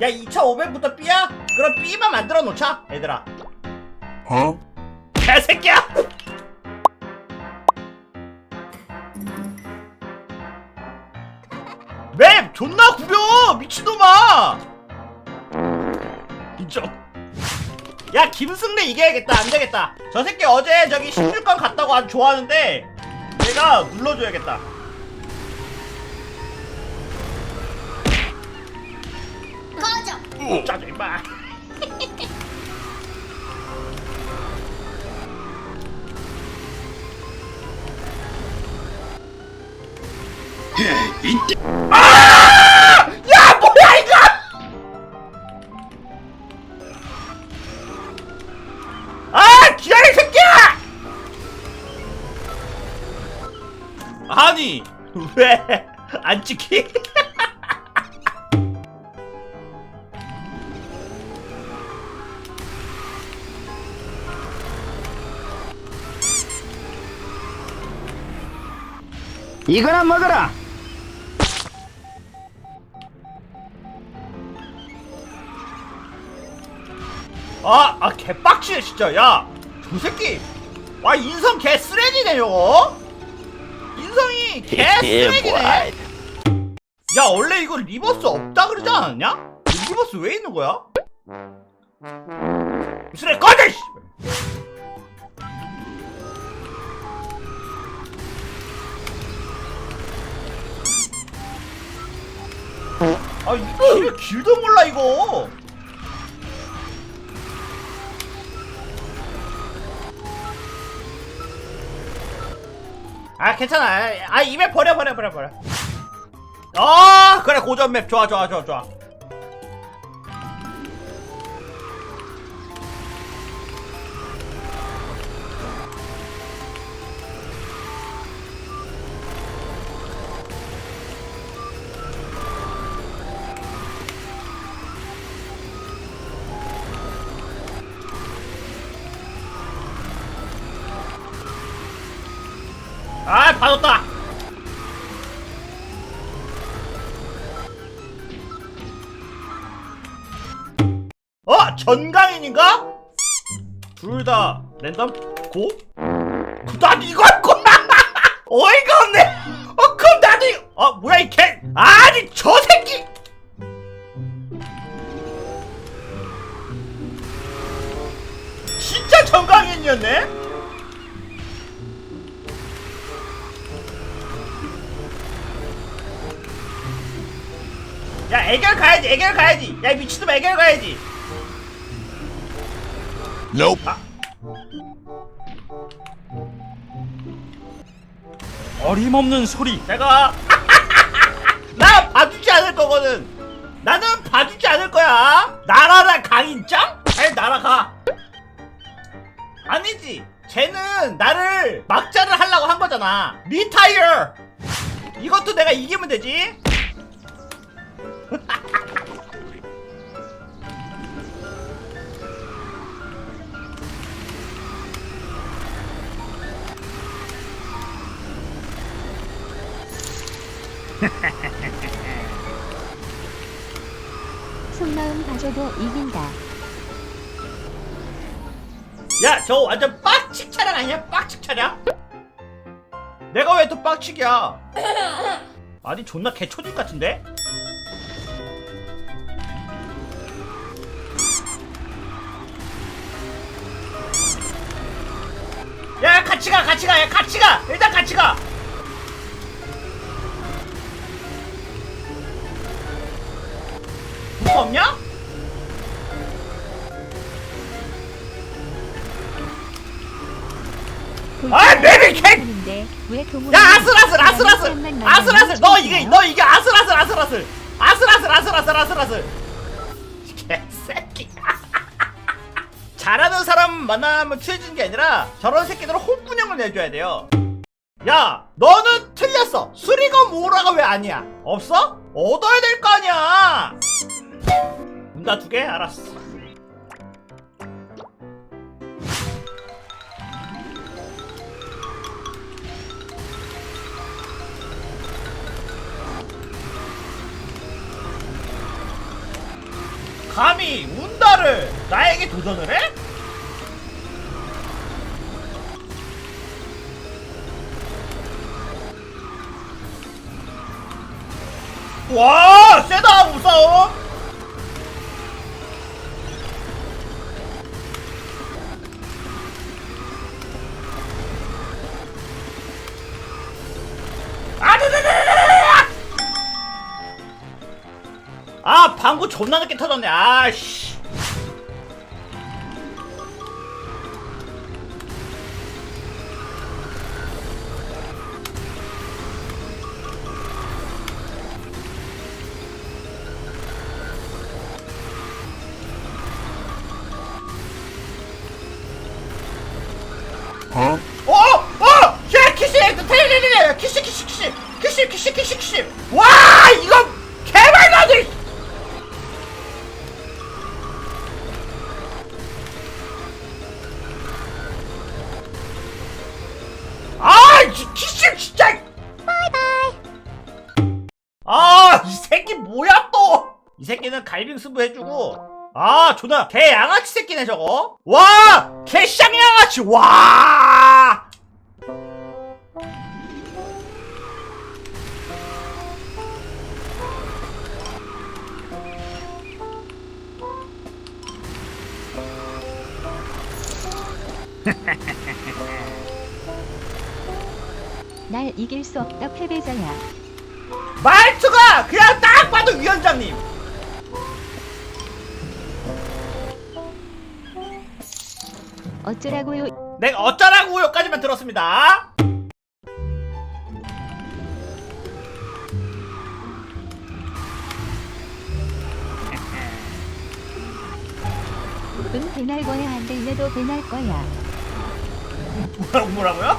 야 2500부터 B야? 그럼 B만 만들어 놓자 얘들아 Huh? 개새끼야! 맵 존나 구려 미친놈아 인정 야 김승래 이겨야겠다 안되겠다 저 새끼 어제 저기 16강 갔다고 아주 좋아하는데 내가 눌러줘야겠다 꺼져. 짜증 임마 아! 야 뭐야 이거 아 기다려 이 새끼야 아니 왜 안 찍히 이거나 먹어라. 아, 아, 개빡치네, 진짜. 야, 저 새끼. 와, 인성 개 쓰레기네, 요거. 인성이 개 쓰레기네. 야, 원래 이거 리버스 없다 그러지 않았냐? 리버스 왜 있는 거야? 쓰레기 꺼져, 씨! 아, 이거 길도 몰라, 이거. 아 괜찮아. 아 입에 버려 버려 버려 버려. 아 그래 고전 맵. 좋아 좋아 좋아 좋아 아 받았다. 어 전강인인가? 둘 다 랜덤? 고? 그, 난 이거 할 거야. 어이가 없네. 어 그럼 나도 이거 어 뭐야 이 개? 아니 저 새끼! 진짜 전강인이었네 야 애결 가야지 애결 가야지. 야 미친놈 애결 가야지. Nope. 어림없는 소리. 내가 나 봐주지 않을 거거든. 나는 봐주지 않을 거야. 나라라 강인짱? 아니 날아가. 아니지. 쟤는 나를 막자를 하려고 한 거잖아. 리타이어 이것도 내가 이기면 되지 속마음 봐줘도 이긴다. 야 저 완전 빡칙 차량 아니야 빡칙 차량? 내가 왜 또 빡칙이야 아니 존나 개초딩 같은데? 같이 가 같이 가 야 같이 가. 일단 같이 가. 무서 없냐? 아, 동물? 야 아슬아슬 아슬아슬 아슬아슬. 너 이게 너 이게 아슬아슬 아슬아슬. 아슬아슬 아슬아슬 아슬아슬. 개새끼 잘하는 사람 만나면 취해지는 게 아니라 저런 새끼들은 홍군형을 내줘야 돼요. 야 너는 틀렸어. 수리검 오라가 왜 아니야? 없어? 얻어야 될 거 아니야. 문다 두 개? 알았어. 감히 운다를 나에게 도전을 해? 와 세다 무싸움 아드드드드드 아 방구 존나 늦게 터졌네. 아씨 새끼는 갈빙 승부 해주고. 아 존나. 개 양아치 새끼네 저거. 와! 개쌍 양아치. 와! 날 이길 수 없다 패배자야. 말투가 그냥 딱 어쩌라고요? 내가 어쩌라고요까지만 들었습니다 응 배날 거야 안 들려도 배날 거야. 뭐라고 뭐라고요?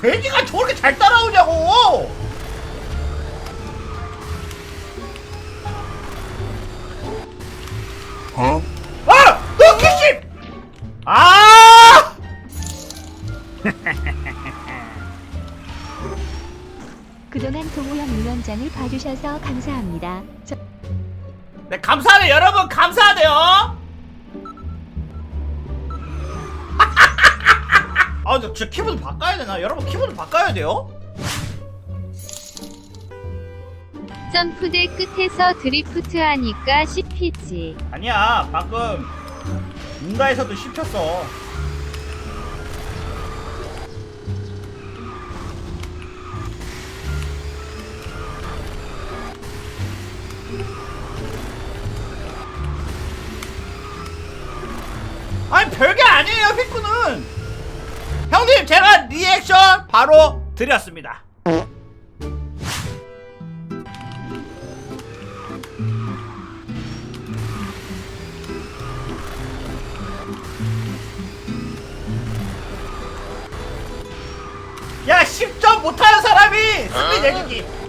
돼지가 저렇게 잘 따라오냐고 Huh? 아! 너 키씨! 아! 그동안 동호영 위원장을 봐주셔서 감사합니다. 저 네, 감사하네 여러분 감사하네요 아, 저, 저 키보드 바꿔야 되나? 여러분 키보드 바꿔야 돼요? 점프대 끝에서 드리프트 하니까 씹히지. 아니야, 방금 문가에서도 씹혔어. 아니 별게 아니에요, 피꾸는. 형님, 제가 리액션 바로 드렸습니다. 야 10점 못하는 사람이 승리 내주기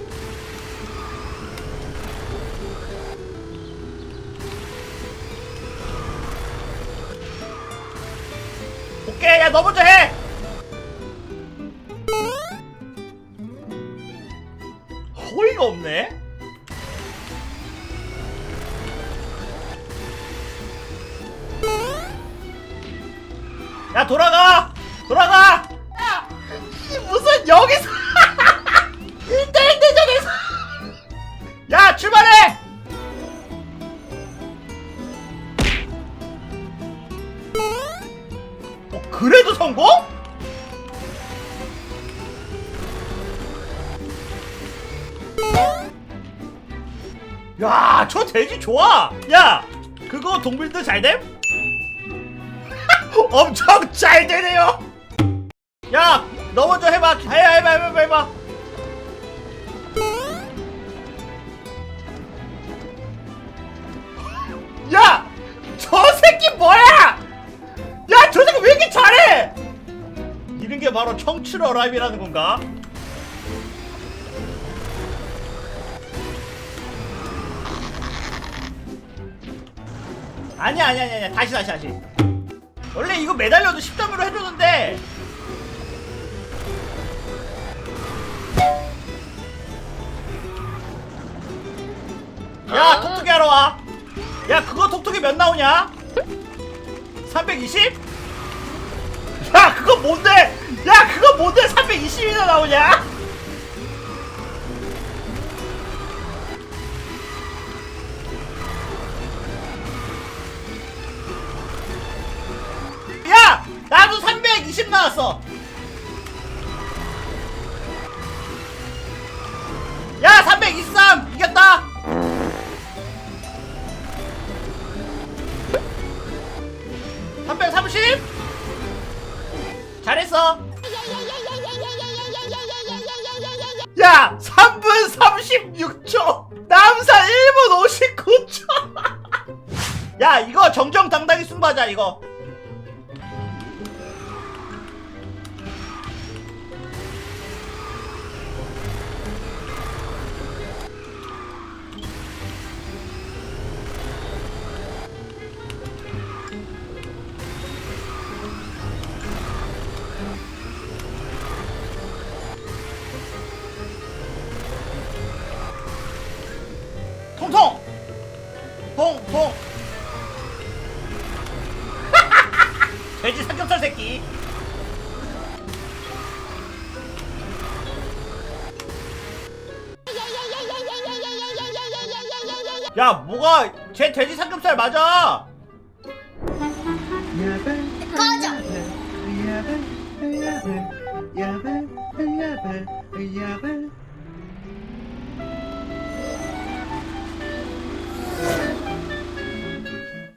야 돌아가 돌아가 야 이 무슨 여기서 1대1 대전에서 야 출발해 어 그래도 성공? 야, 저 돼지 좋아. 야, 그거 동물들 잘 됨? 엄청 잘 되네요. 야, 너 먼저 해봐. 해봐, 해봐, 해봐, 해봐. 야, 저 새끼 뭐야? 야, 저 새끼 왜 이렇게 잘해? 이런 게 바로 청춘 어라임이라는 건가? 아니야, 아니야, 아니야. 다시, 다시, 다시. 원래 이거 매달려도 10점으로 해주는데 야 톡톡이 하러 와 야 그거 톡톡이 몇 나오냐? 320? 야 그거 뭔데 야 그거 뭔데 320이나 나오냐? 나왔어 야 323 이겼다! (330) 잘했어. 야 3분 36초! 남산 1분 59초! 야 이거 정정당당히 승부하자 이거 야 뭐가 제 돼지 삼겹살 맞아? 꺼져.